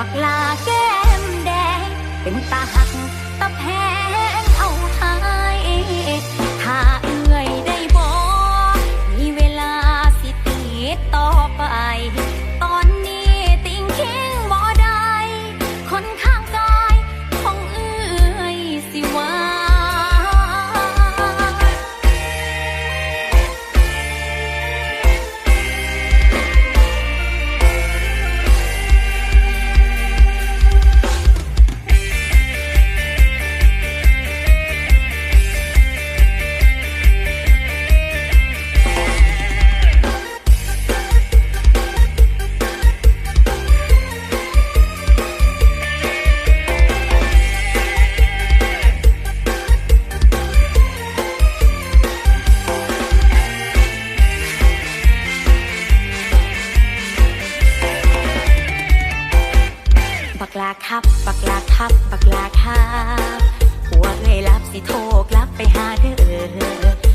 บักลาแก้มแดง เป็นตา กลาครับ บักลาครับ บักลาครับหัวเลยรับสิโทกลับไปหาเธอ